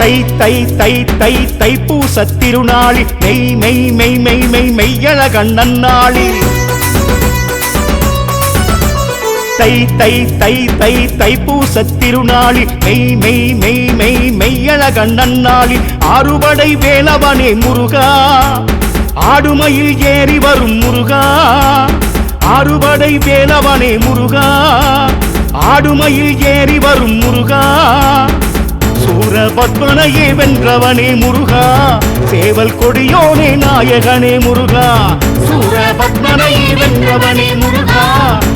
தை தை தை தை தைப்பூச திருநாளி. மெய் மெய் மெய் மெய் மெய் மெய்யழகண்ணன் நாளி. தை தை தை தை தைப்பூச திருநாளி. மெய் மெய் மெய் மெய் மெய்யழகண்ணன் நாளி. அறுபடை வேலவனே முருகா. ஆடுமையில் ஏறி வரும் முருகா. ஆறுபடை வேலவனே முருகா. ஆடுமையில் ஏறி வரும் முருகா. சூர பத்மனையே வென்றவனே முருகா. சேவல் கொடியோனே நாயகனே முருகா. சூர பத்மனையே வென்றவனே முருகா.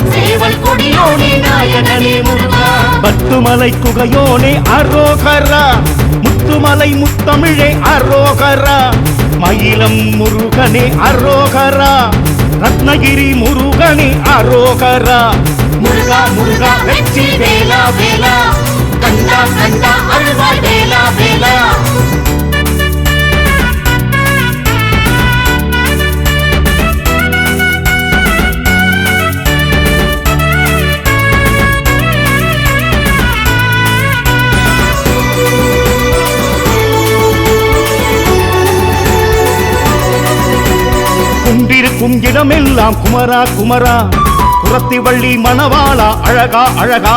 சேவல் கொடியோனே நாயகனே முருகா. பத்துமலை குகையோனே அரோகரா. முத்துமலை முத்தமிழே அரோகரா. மயிலம் முருகனே அரோகரா. ரத்னகிரி முருகனே அரோகரா. முருகா முருகா வெற்றி வேலா வேலா. கண்டா கண்டா அருள்வாய் வேலா வேலா. குண்டிருக்கும் இடமெல்லாம் குமரா குமரா. குரத்தி வள்ளி மணவாளா அழகா அழகா.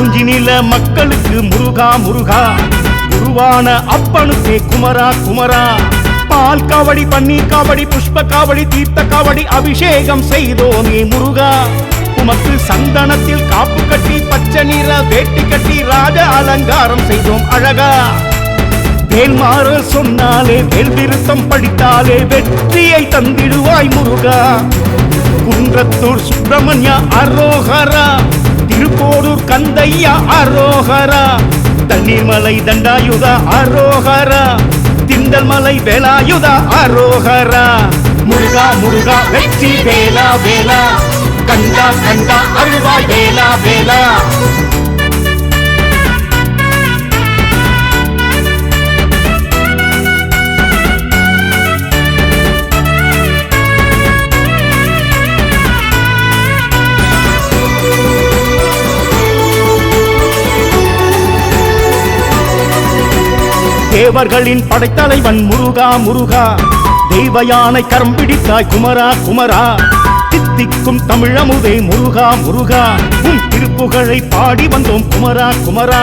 குறிஞ்சி நில மக்களுக்கு முருகா முருகா. குருவான அப்பனுக்கே குமரா குமரா. பால் காவடி பன்னீர் காவடி புஷ்ப காவடி தீர்த்த காவடி அபிஷேகம் செய்தோமே முருகா. உமக்கு சந்தனத்தில் காப்பு கட்டி பச்சை நிற வேட்டி கட்டி ராஜ அலங்காரம் செய்தோம் அழகா. வேல்மாறு சொன்னாலே வேல் திருத்தம் படித்தாலே வெற்றியை தந்திடுவாய் முருகா. குன்றத்தூர் சுப்பிரமணியா அரோகரா. திருக்கோடூர் கந்தையா அரோகரா. தண்ணீர்மலை தண்டாயுதா அரோகரா. திண்டல் மலை வேலாயுதா அரோகரா. முருகா முருகா வெற்றி வேலா வேலா. கண்டா கண்டா அருவா வேலா வேலா. தேவர்களின் படைத்தலைவன் முருகா முருகா. தெய்வ யானை கரம் பிடித்தாய் குமரா குமரா. தித்திக்கும் தமிழமுதே முருகா முருகா. உன் திருப்புகழை பாடி வந்தோம் குமரா குமரா.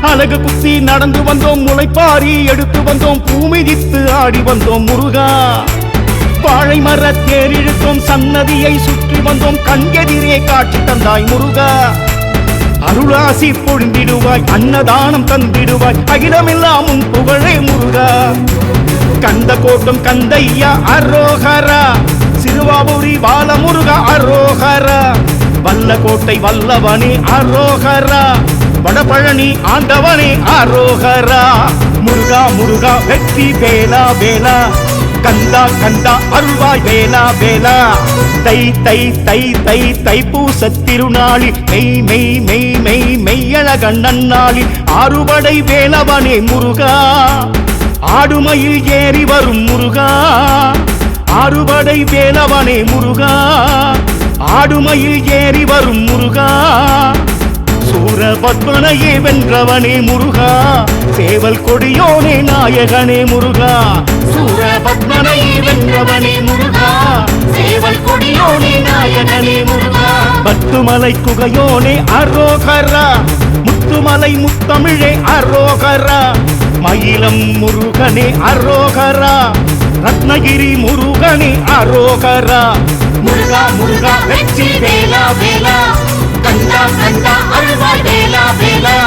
அழகு குத்தி நடந்து வந்தோம் முளைப்பாரி எடுத்து வந்தோம் பூமிதித்து ஆடி வந்தோம் முருகா. வாழை மர தேரிழுத்தோம் சன்னதியை சுற்றி வந்தோம் கண்கெதிரே காட்சி தந்தாய் முருகா. அருளாசி பொழிந்திடுவாய் அன்னதானம் தந்திடுவாய் அகிலமெல்லாம் உன் புகழே முருகா. கந்த கோட்டம் கந்தையா அரோகரா. சிறுவாபுரி பாலமுருகா அரோகரா. வல்ல கோட்டை வல்லவனே அரோகரா. வடபழனி ஆண்டவனே அரோகரா. முருகா முருகா வெற்றி வேலா வேலா கந்தா கந்தா அருள்வாய் வேலா வேலா தை தை தை தை தை தைப்பூச திருநாளி மெய் மெய் மெய். கண்ணன் நாளில் அறுபடை வேலவனே முருகா. ஆடுமையில் ஏறி வரும் முருகா. அறுபடை வேலவனே முருகா. ஆடுமையில் ஏறி வரும் முருகா. சூரபத்மனையே வென்றவனே முருகா. சேவல் கொடியோனே நாயகனே முருகா. சூரபத்மனையே வென்றவனே முருகா. சேவல் கொடியோனே நாயகனே முருகா. பத்துமலை குகையோனே அரோகரா. முத்துமலை முத்தமிழே அரோகரா. மயிலம் முருகனே அரோகரா. ரத்னகிரி முருகனே அரோகரா. முருகா முருகா வெற்றி வேலா வேலா. கண்டா கண்டா அருள்வாய் வேலா வேலா.